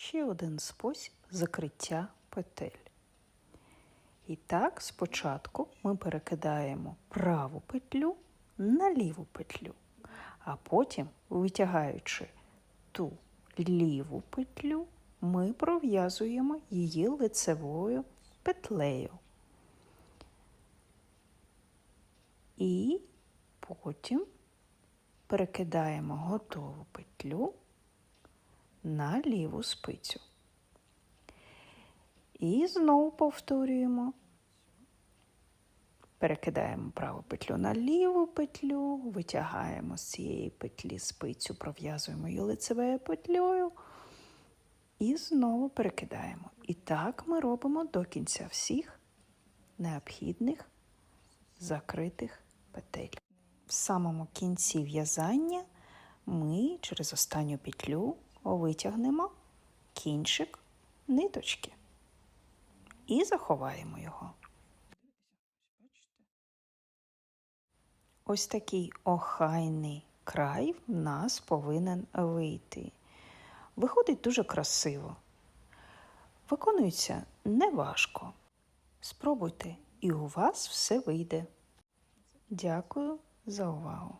Ще один спосіб закриття петель. І так, спочатку ми перекидаємо праву петлю на ліву петлю, а потім, витягаючи ту ліву петлю, ми пров'язуємо її лицевою петлею. І потім перекидаємо готову петлю на ліву спицю. І знову повторюємо. Перекидаємо праву петлю на ліву петлю, витягаємо з цієї петлі спицю, пров'язуємо її лицевою петлею і знову перекидаємо. І так ми робимо до кінця всіх необхідних закритих петель. В самому кінці в'язання ми через останню петлю витягнемо кінчик ниточки і заховаємо його. Ось такий охайний край в нас повинен вийти. Виходить дуже красиво. Виконується неважко. Спробуйте, і у вас все вийде. Дякую за увагу!